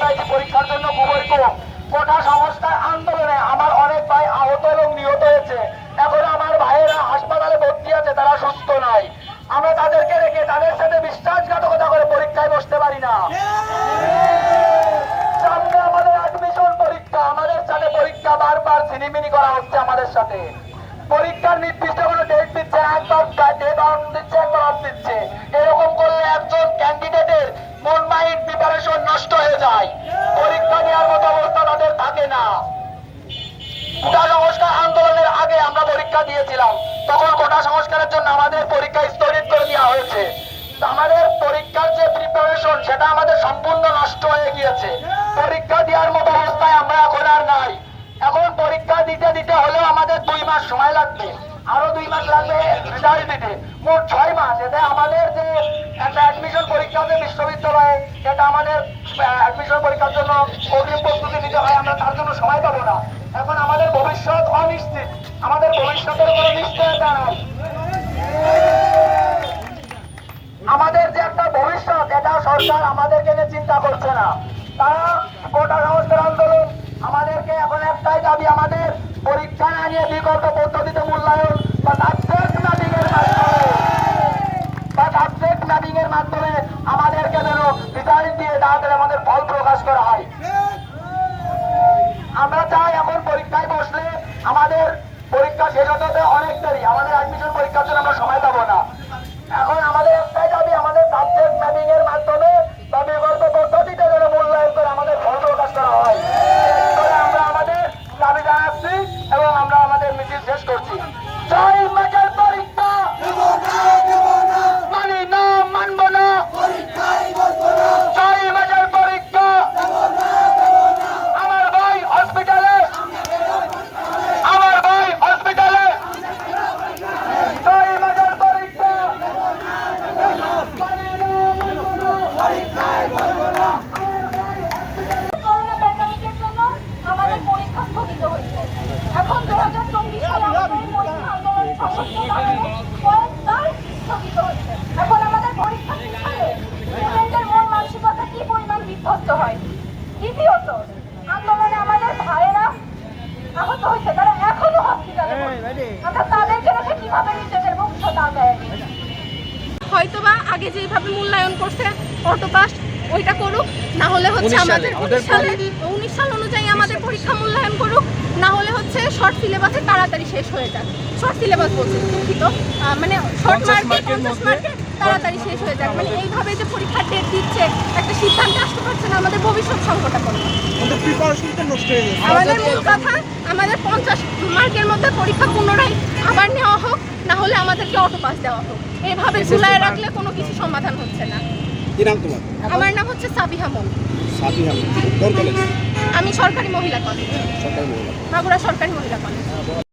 পাইছি পরীক্ষার জন্য কম কোটা সংস্কার আন্দোলনে আমার অনেক ভাই আহত এবং নিহত হয়েছে। এখন আমার ভাইয়েরা হাসপাতালে ভর্তি আছে, তারা সুস্থ নাই। আমরা তাদেরকে রেখে তাদের সাথে বিশ্বাসঘাতকতা করে পরীক্ষায় বসতে পারি না। সামনে আমাদের অ্যাডমিশন পরীক্ষা, আমাদের সাথে পরীক্ষা বারবার ছিনিমিনি করা হচ্ছে আমাদের সাথে। পরীক্ষার নির্দিষ্ট কোনো ডেট দিচ্ছে, একবার ডেট অন দিচ্ছে, একবার অফ দিচ্ছে। এরকম করলে একজন ক্যান্ডিডেটের গিয়েছে পরীক্ষা দেওয়ার মতো অবস্থায় আমরা এখন আর নাই। এখন পরীক্ষা দিতে দিতে হলেও আমাদের দুই মাস সময় লাগবে। আরও দুই মাস লাগবে রেজাল্ট দিতে। মোট ছয় মাস। এতে আমাদের যে একটা অ্যাডমিশন পরীক্ষা আছে বিশ্ববিদ্যালয়ে, সেটা আমাদের অ্যাডমিশন পরীক্ষার জন্য অগ্রিম প্রস্তুতি নিতে হয়। আমরা তার জন্য সময় পাবো না। এখন আমাদের ভবিষ্যৎ অনিশ্চিত। আমাদের ভবিষ্যতের কোনো নিশ্চয়তা নাই আমাদের যে একটা ভবিষ্যৎ এটা সরকার আমাদেরকে নিয়ে চিন্তা করছে না। তারা কোটা সংস্কার আন্দোলন আমাদেরকে এখন একটাই দাবি, আমাদের পরীক্ষা না নিয়ে বিকল্প পদ্ধতিতে মূল্যায়ন বা সাবজেক্ট ম্যাপিং এর মাধ্যমে, বা সাবজেক্ট ম্যাপিং এর মাধ্যমে আমাদেরকে যেন রেজাল্ট দিয়ে তাড়াতাড়ি আমাদের ফল প্রকাশ করা হয়। আমরা চাই এখন পরীক্ষায় বসলে আমাদের পরীক্ষা শেষ হতে অনেক দেরি, আমাদের অ্যাডমিশন পরীক্ষার জন্য আমরা সময় পাবো না এখন আমাদের একটাই দাবি আমাদের সাবজেক্ট ম্যাপিং এর মাধ্যমে বা বিকল্প পদ্ধতিতে যেন মূল্যায়ন করে আমাদের ফল প্রকাশ করা হয় এই করে আমরা আমাদের দাবি জানাচ্ছি এবং আমরা আমাদের মিছিল শেষ করছি জয় মেকের পরীক্ষা মানি না মানব না জয় মেকের পরীক্ষা আমার ভাই হসপিটালে আমার ভাই হসপিটালে জয় মেকের পরীক্ষা মানি না মানব না করোনা প্যান্ডামিকের জন্য আমাদের পরীক্ষা স্থগিত হয়েছে এখন দু হাজার চব্বিশ সালে আমাদের পরীক্ষা আন্দোলন সমাপ্ত কারণে কয়েকবার স্থগিত হয়েছে এখন আমাদের পরীক্ষা পিছালে স্টুডেন্টের মন মানসিকতা কি পরিমাণ বিধ্বস্ত হয় দ্বিতীয়ত আন্দোলনে আমাদের ভাইয়েরা আহত হয়েছে তারা এখনও হসপিটালে আমরা তাদেরকে রেখে কীভাবে নিজেদের ভবিষ্যৎ আগায় হয়তোবা আগে যেভাবে মূল্যায়ন করছে অটো পাস ওইটা করুক না হলে হচ্ছে আমাদের উনিশ সালে উনিশ সাল অনুযায়ী আমাদের পরীক্ষা মূল্যায়ন করুক না হলে হচ্ছে শর্ট সিলেবাসে তাড়াতাড়ি শেষ হয়ে যাক। শর্ট সিলেবাস বলছি দুঃখিত। মানে শর্ট 50 মার্কে পঞ্চাশ মার্কে তাড়াতাড়ি শেষ হয়ে যাক। মানে এইভাবে যে পরীক্ষার ডেট দিচ্ছে একটা সিদ্ধান্তে আসতে পারছে না আমাদের ভবিষ্যৎ সংকটাপন্ন আমাদের প্রিপারেশনটা নষ্ট হয়ে আমাদের মূল কথা আমাদের পঞ্চাশ মার্কের মধ্যে পরীক্ষা পুনরায় আবার নেওয়া হোক না হলে আমাদেরকে অটো পাস দেওয়া হোক। এভাবে ঝুলায় রাখলে কোনো কিছু সমাধান হচ্ছে না। কি নাম তোমার? আমার নাম হচ্ছে সাবিহা মন সাথী হামিদ কোন কলেজ আমি সরকারি মহিলা কলেজ সরকারি মহিলা মাগুরা সরকারি মহিলা কলেজ